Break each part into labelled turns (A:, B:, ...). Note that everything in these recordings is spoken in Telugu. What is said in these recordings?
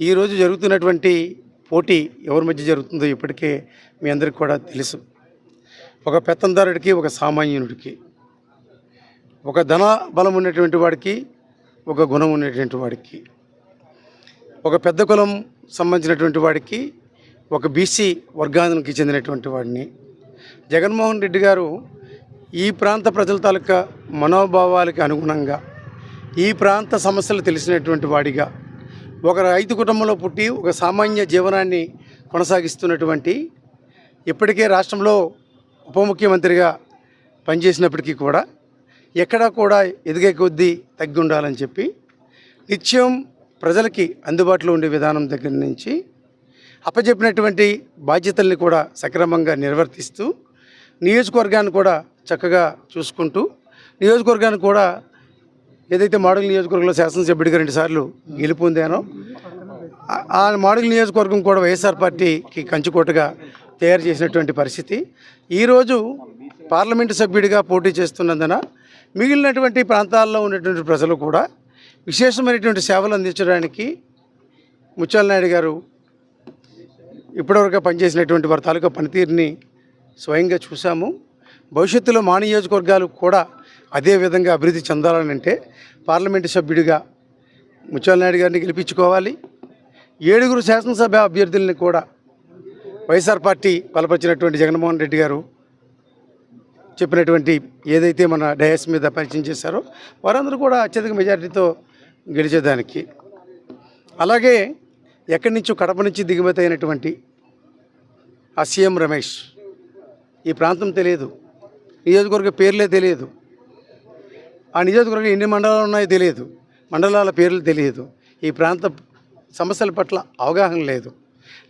A: ఈరోజు జరుగుతున్నటువంటి పోటీ ఎవరి మధ్య జరుగుతుందో ఇప్పటికే మీ అందరికీ కూడా తెలుసు. ఒక పెత్తందారుడికి ఒక సామాన్యుడికి ఒక ధన బలం ఉన్నటువంటి వాడికి ఒక గుణం ఉన్నటువంటి వాడికి ఒక పెద్ద కులం సంబంధించినటువంటి వాడికి ఒక బీసీ వర్గానికి చెందినటువంటి వాడిని. జగన్మోహన్ రెడ్డి గారు ఈ ప్రాంత ప్రజల తాలూకా మనోభావాలకి అనుగుణంగా ఈ ప్రాంత సమస్యలు తెలిసినటువంటి వాడిగా ఒక రైతు కుటుంబంలో పుట్టి ఒక సామాన్య జీవనాన్ని కొనసాగిస్తున్నటువంటి ఇప్పటికే రాష్ట్రంలో ఉప ముఖ్యమంత్రిగా పనిచేసినప్పటికీ కూడా ఎక్కడా కూడా ఎదిగే కొద్దీ తగ్గి ఉండాలని చెప్పి నిత్యం ప్రజలకి అందుబాటులో ఉండే విధానం దగ్గర నుంచి అప్పచెప్పినటువంటి బాధ్యతల్ని కూడా సక్రమంగా నిర్వర్తిస్తూ నియోజకవర్గాన్ని కూడా చక్కగా చూసుకుంటూ నియోజకవర్గాన్ని కూడా ఏదైతే మోడల్ నియోజకవర్గంలో శాసనసభ్యుడిగా రెండుసార్లు గెలుపొందానో ఆ- మాడుగుల మోడల్ నియోజకవర్గం కూడా వైఎస్ఆర్ పార్టీకి కంచుకోటగా తయారు చేసినటువంటి పరిస్థితి. ఈరోజు పార్లమెంటు సభ్యుడిగా పోటీ చేస్తున్నందున మిగిలినటువంటి ప్రాంతాల్లో ఉన్నటువంటి ప్రజలు కూడా విశేషమైనటువంటి సేవలు అందించడానికి ముత్యాల నాయుడు గారు ఇప్పటివరకు పనిచేసినటువంటి వారి తాలూకా పనితీరుని స్వయంగా చూసాము భవిష్యత్తులో మా నియోజకవర్గాలు కూడా అదే విధంగా అభివృద్ధి చెందాలని అంటే పార్లమెంటు సభ్యుడిగా ముత్యాల నాయుడు గారిని గెలిపించుకోవాలి. ఏడుగురు శాసనసభ అభ్యర్థుల్ని కూడా వైఎస్ఆర్ పార్టీ బలపరిచినటువంటి జగన్మోహన్ రెడ్డి గారు చెప్పినటువంటి ఏదైతే మన డయాస్ మీద పరిచయం చేశారో వారందరూ కూడా అత్యధిక మెజారిటీతో గెలిచేదానికి. అలాగే ఎక్కడి నుంచో కడప నుంచి దిగుమతి అయినటువంటి ఆ సీఎం రమేష్ ఈ ప్రాంతం తెలియదు నియోజకవర్గ పేర్లే తెలియదు ఆ నియోజకవర్గం ఎన్ని మండలాలు ఉన్నాయో తెలియదు మండలాల పేర్లు తెలియదు. ఈ ప్రాంత సమస్యల పట్ల అవగాహన లేదు.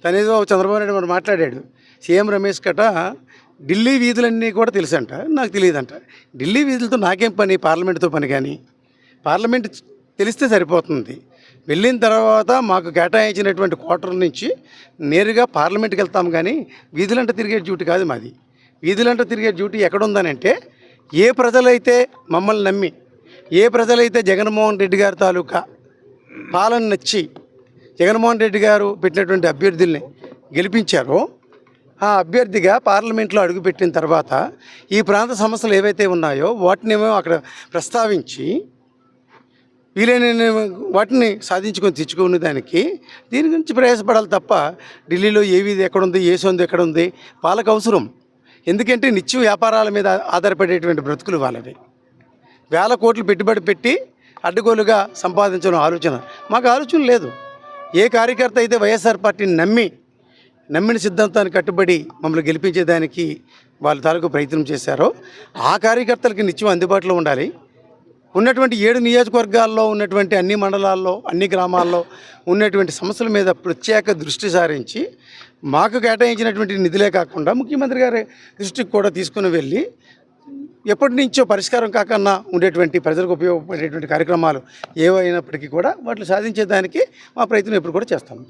A: తనేదో చంద్రబాబు నాయుడు మరి మాట్లాడాడు సీఎం రమేష్ కట ఢిల్లీ వీధులన్నీ కూడా తెలుసంట నాకు తెలియదంట. ఢిల్లీ వీధులతో నాకేం పని పార్లమెంట్తో పని కానీ? పార్లమెంట్ తెలిస్తే సరిపోతుంది. వెళ్ళిన తర్వాత మాకు కేటాయించినటువంటి క్వార్టర్ నుంచి నేరుగా పార్లమెంట్కి వెళ్తాం కానీ వీధులంట తిరిగే డ్యూటీ కాదు మాది. వీధులంట తిరిగే డ్యూటీ ఎక్కడుందనంటే ఏ ప్రజలైతే మమ్మల్ని నమ్మి ఏ ప్రజలైతే జగన్మోహన్ రెడ్డి గారి తాలూకా పాలన నచ్చి జగన్మోహన్ రెడ్డి గారు పెట్టినటువంటి అభ్యర్థుల్ని గెలిపించారో ఆ అభ్యర్థిగా పార్లమెంట్లో అడుగుపెట్టిన తర్వాత ఈ ప్రాంత సమస్యలు ఏవైతే ఉన్నాయో వాటినేమో అక్కడ ప్రస్తావించి వీలైన వాటిని సాధించుకొని తెచ్చుకునే దానికి దీని గురించి ప్రయాసపడాలి తప్ప ఢిల్లీలో ఏవిది ఎక్కడుంది ఏ సొంది ఎక్కడుంది వాళ్ళకు అవసరం. ఎందుకంటే నిత్య వ్యాపారాల మీద ఆధారపడేటువంటి బ్రతుకులు వాళ్ళవి. వేల కోట్లు పెట్టుబడి పెట్టి అడ్డగోలుగా సంపాదించడం ఆలోచన. మాకు ఆలోచన లేదు. ఏ కార్యకర్త అయితే వైఎస్ఆర్ పార్టీని నమ్మి నమ్మిన సిద్ధాంతాన్ని కట్టుబడి మమ్మల్ని గెలిపించేదానికి వాళ్ళ తాలూకు ప్రయత్నం చేశారో ఆ కార్యకర్తలకి నిత్యం అందుబాటులో ఉండాలి. ఉన్నటువంటి ఏడు నియోజకవర్గాల్లో ఉన్నటువంటి అన్ని మండలాల్లో అన్ని గ్రామాల్లో ఉన్నటువంటి సమస్యల మీద ప్రత్యేక దృష్టి సారించి మాకు కేటాయించినటువంటి నిధులే కాకుండా ముఖ్యమంత్రి గారి దృష్టికి కూడా తీసుకుని వెళ్ళి ఎప్పటి నుంచో పరిష్కారం కాకన్నా ఉండేటువంటి ప్రజలకు ఉపయోగపడేటువంటి కార్యక్రమాలు ఏవైనప్పటికీ కూడా వాటిని సాధించేదానికి మా ప్రయత్నం ఎప్పుడు కూడా చేస్తాము